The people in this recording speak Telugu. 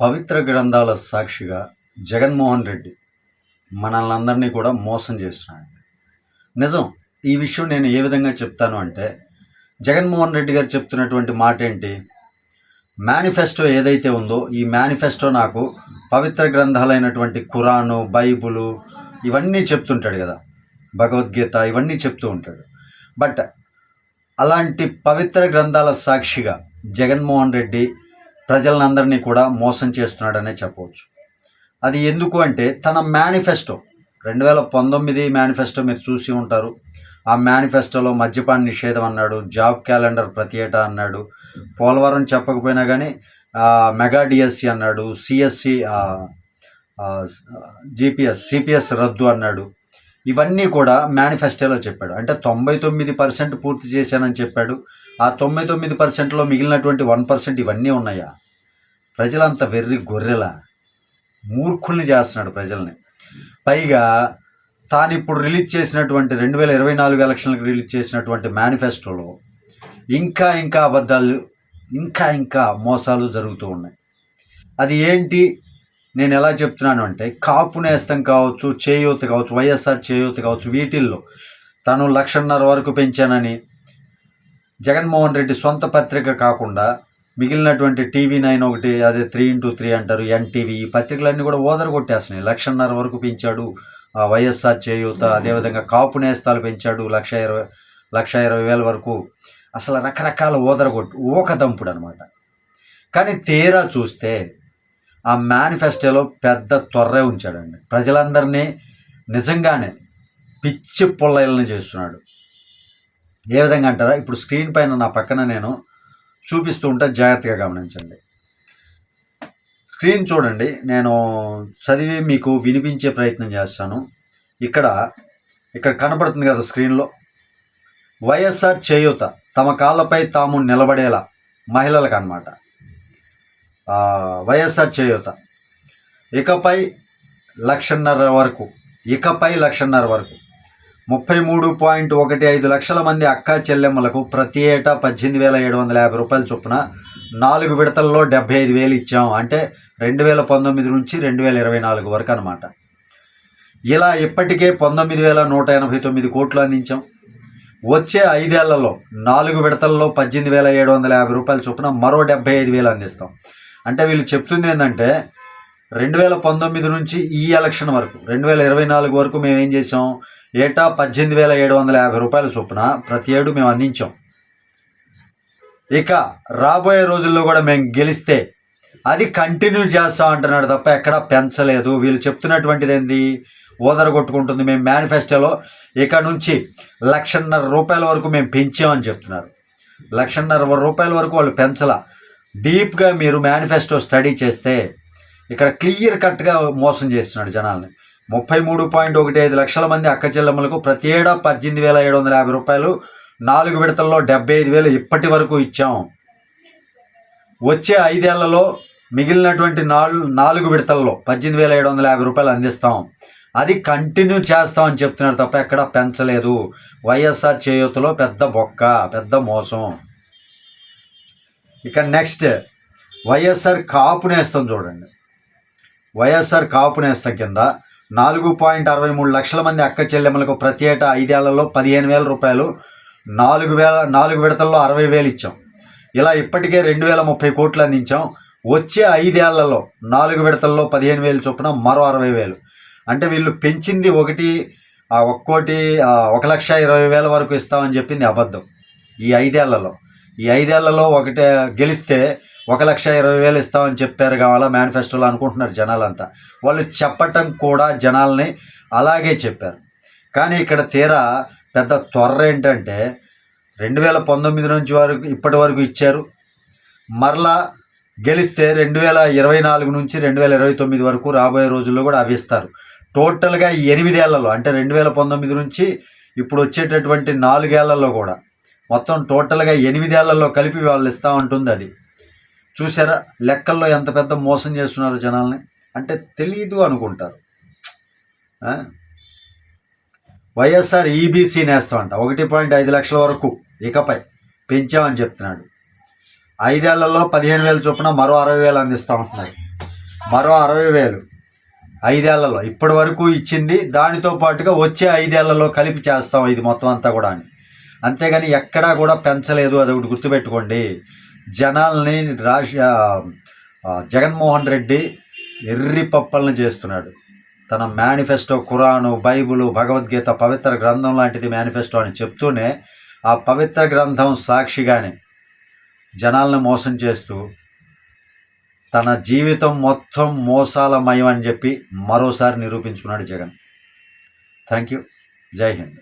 పవిత్ర గ్రంథాల సాక్షిగా జగన్మోహన్ రెడ్డి మనల్ని అందరినీ కూడా మోసం చేస్తున్నాడు నిజం ఈ విషయం నేను ఏ విధంగా చెప్తాను అంటే జగన్మోహన్ రెడ్డి గారు చెప్తున్నటువంటి మాట ఏంటి మేనిఫెస్టో ఏదైతే ఉందో ఈ మేనిఫెస్టో నాకు పవిత్ర గ్రంథాలైనటువంటి ఖురాను బైబులు ఇవన్నీ చెప్తుంటాడు కదా. భగవద్గీత ఇవన్నీ చెప్తూ ఉంటాడు. బట్ అలాంటి పవిత్ర గ్రంథాల సాక్షిగా జగన్మోహన్ రెడ్డి ప్రజలందరినీ కూడా మోసం చేస్తున్నాడనే చెప్పవచ్చు. అది ఎందుకు అంటే తన మేనిఫెస్టో రెండు వేల పంతొమ్మిది మేనిఫెస్టో మీరు చూసి ఉంటారు. ఆ మేనిఫెస్టోలో మద్యపాన నిషేధం అన్నాడు జాబ్ క్యాలెండర్ ప్రతి ఏటా అన్నాడు పోలవరం చెప్పకపోయినా కానీ మెగా డిఎస్సి అన్నాడు సిఎస్సి జిపిఎస్ సిపిఎస్ రద్దు అన్నాడు. ఇవన్నీ కూడా మేనిఫెస్టోలో చెప్పాడు. అంటే తొంభై తొమ్మిది పర్సెంట్ పూర్తి చేశానని చెప్పాడు. ఆ తొంభై తొమ్మిది పర్సెంట్లో మిగిలినటువంటి వన్ పర్సెంట్ ఇవన్నీ ఉన్నాయా? ప్రజలంతా వెర్రి గొర్రెల. మూర్ఖుల్ని చేస్తున్నాడు ప్రజల్ని. పైగా తాను ఇప్పుడు రిలీజ్ చేసినటువంటి రెండు వేల ఇరవై నాలుగు ఎలక్షన్లకు రిలీజ్ చేసినటువంటి మేనిఫెస్టోలో ఇంకా ఇంకా అబద్ధాలు ఇంకా ఇంకా మోసాలు జరుగుతూ ఉన్నాయి. అది ఏంటి? నేను ఎలా చెప్తున్నాను అంటే కాపు నేస్తం కావచ్చు చేయూత కావచ్చు వైఎస్ఆర్ చేయూత కావచ్చు వీటిల్లో తను లక్షన్నర వరకు పెంచానని జగన్మోహన్ రెడ్డి సొంత పత్రిక కాకుండా మిగిలినటువంటి టీవీ నైన్ ఒకటి అదే త్రీ ఇంటూ త్రీ అంటారు ఎన్టీవీ ఈ పత్రికలన్నీ కూడా ఓదర కొట్టేస్తున్నాయి లక్షన్నర వరకు పెంచాడు వైఎస్ఆర్ చేయూత అదేవిధంగా కాపు నేస్తాలు పెంచాడు లక్ష ఇరవై లక్ష ఇరవై వేల వరకు. అసలు రకరకాల ఓదరగొట్టు ఊకదంపుడు అనమాట కానీ తీరా చూస్తే ఆ మేనిఫెస్టోలో పెద్ద త్వర్రే ఉంచాడండి. ప్రజలందరినీ నిజంగానే పిచ్చి పుల్లయలను చేస్తున్నాడు. ఏ విధంగా అంటారా? ఇప్పుడు స్క్రీన్ పైన నా పక్కన నేను చూపిస్తూ ఉంటే జాగ్రత్తగా గమనించండి. స్క్రీన్ చూడండి. నేను చదివి మీకు వినిపించే ప్రయత్నం చేస్తాను. ఇక్కడ ఇక్కడ కనబడుతుంది కదా స్క్రీన్లో. వైఎస్ఆర్ చేయూత తమ కాళ్ళపై తాము నిలబడేలా మహిళలకు అనమాట వైఎస్ఆర్ చేయూత. ఇకపై లక్షన్నర వరకు ఇకపై లక్షన్నర వరకు ముప్పై మూడు పాయింట్ ఒకటి ఐదు లక్షల మంది అక్కా చెల్లెమ్మలకు ప్రతి ఏటా పద్దెనిమిది వేల ఏడు వందల యాభై రూపాయల చొప్పున నాలుగు విడతల్లో డెబ్బై ఐదు వేలు ఇచ్చాం. అంటే రెండు వేల పంతొమ్మిది నుంచి రెండు వేల ఇరవై నాలుగు వరకు అనమాట ఇలా ఇప్పటికే పంతొమ్మిది వేల నూట ఎనభై తొమ్మిది కోట్లు అందించాం. వచ్చే ఐదేళ్ళలో నాలుగు విడతల్లో పద్దెనిమిది వేల ఏడు వందల యాభై రూపాయల చొప్పున మరో డెబ్బై ఐదు వేలు అందిస్తాం. అంటే వీళ్ళు చెప్తుంది ఏంటంటే రెండు వేల పంతొమ్మిది నుంచి ఈ ఎలక్షన్ వరకు రెండు వేల ఇరవై నాలుగు వరకు మేము ఏం చేసాం ఏటా పద్దెనిమిది వేల ఏడు వందల యాభై రూపాయల చొప్పున ప్రతి ఏడు మేము అందించాం. ఇక రాబోయే రోజుల్లో కూడా మేము గెలిస్తే అది కంటిన్యూ చేస్తాం అంటున్నాడు తప్ప ఎక్కడా పెంచలేదు. వీళ్ళు చెప్తున్నటువంటిది ఏంది? ఓదర కొట్టుకుంటుంది మేము మేనిఫెస్టోలో ఇక నుంచి లక్షన్నర రూపాయల వరకు మేము పెంచామని చెప్తున్నారు. లక్షన్నర రూపాయల వరకు వాళ్ళు పెంచలా. డీప్గా మీరు మేనిఫెస్టో స్టడీ చేస్తే ఇక్కడ క్లియర్ కట్గా మోసం చేస్తున్నాడు జనాల్ని. ముప్పై మూడు పాయింట్ ఒకటి ఐదు లక్షల మంది అక్క చెల్లెమ్మలకు ప్రతి ఏడా పద్దెనిమిది వేల ఏడు వందల యాభై రూపాయలు నాలుగు విడతల్లో డెబ్బై ఐదు వేలు ఇప్పటి వరకు ఇచ్చాం. వచ్చే ఐదేళ్ళలో మిగిలినటువంటి నాలుగు నాలుగు విడతల్లో పద్దెనిమిది వేల ఏడు వందల యాభై రూపాయలు అందిస్తాం. అది కంటిన్యూ చేస్తామని చెప్తున్నారు తప్ప ఎక్కడా పెంచలేదు. వైఎస్ఆర్ చేయూతలో పెద్ద బొక్క పెద్ద మోసం. ఇక నెక్స్ట్ వైఎస్ఆర్ కాపునేస్తాం చూడండి. వైఎస్ఆర్ కాపు నేస్తం కింద నాలుగు పాయింట్ అరవై మూడు లక్షల మంది అక్క చెల్లెమ్మలకు ప్రతి ఏటా ఐదేళ్ళలో పదిహేను వేల రూపాయలు నాలుగు వేల నాలుగు విడతల్లో అరవై వేలు ఇచ్చాం. ఇలా ఇప్పటికే రెండు వేల ముప్పై కోట్లు అందించాం. వచ్చే ఐదేళ్ళలో నాలుగు విడతల్లో పదిహేను వేలు చొప్పున మరో అరవై వేలు. అంటే వీళ్ళు పెంచింది ఒకటి ఒక్కోటి ఒక లక్ష ఇరవై వేల వరకు ఇస్తామని చెప్పింది అబద్ధం. ఈ ఐదేళ్ళలో. ఈ ఐదేళ్ళలో ఒకటే గెలిస్తే ఒక లక్ష ఇరవై వేలు ఇస్తామని చెప్పారు కావాలా మేనిఫెస్టోలో అనుకుంటున్నారు జనాలంతా. వాళ్ళు చెప్పటం కూడా జనాల్ని అలాగే చెప్పారు. కానీ ఇక్కడ తీరా పెద్ద త్వర ఏంటంటే రెండు వేల పంతొమ్మిది నుంచి వరకు ఇప్పటి వరకు ఇచ్చారు. మరలా గెలిస్తే రెండు వేల ఇరవై నాలుగు నుంచి రెండు వేల ఇరవై తొమ్మిది వరకు రాబోయే రోజుల్లో కూడా అవి ఇస్తారు. టోటల్గా ఎనిమిదేళ్ళలో అంటే రెండు వేల పంతొమ్మిది నుంచి ఇప్పుడు వచ్చేటటువంటి నాలుగేళ్ళలో కూడా మొత్తం టోటల్గా ఎనిమిదేళ్ళలో కలిపి వాళ్ళు ఇస్తా ఉంటుంది అది. చూసారా లెక్కల్లో ఎంత పెద్ద మోసం చేస్తున్నారు జనాల్ని? అంటే తెలియదు అనుకుంటారు. వైఎస్ఆర్ ఈబీసీ నేస్తామంట ఒకటి పాయింట్ ఐదు లక్షల వరకు ఇకపై పెంచామని చెప్తున్నాడు. ఐదేళ్ళలో పదిహేను వేల చొప్పున మరో అరవై వేలు అందిస్తామంటున్నాడు మరో అరవై వేలు ఐదేళ్ళలో ఇప్పటి వరకు ఇచ్చింది దానితో పాటుగా వచ్చే ఐదేళ్ళలో కలిపి చేస్తాం ఇది మొత్తం అంతా కూడా అని. అంతేగాని ఎక్కడా కూడా పెంచలేదు అది ఒకటి గుర్తుపెట్టుకోండి. జనాల్ని రాజ జగన్మోహన్ రెడ్డి ఎర్రి పప్పలను చేస్తున్నాడు. తన మేనిఫెస్టో ఖురాను బైబుల్ భగవద్గీత పవిత్ర గ్రంథం లాంటిది మేనిఫెస్టో అని చెప్తూనే ఆ పవిత్ర గ్రంథం సాక్షిగానే జనాలను మోసం చేస్తూ తన జీవితం మొత్తం మోసాలమయం అని చెప్పి మరోసారి నిరూపించుకున్నాడు జగన్. థ్యాంక్ యూ జై హింద్.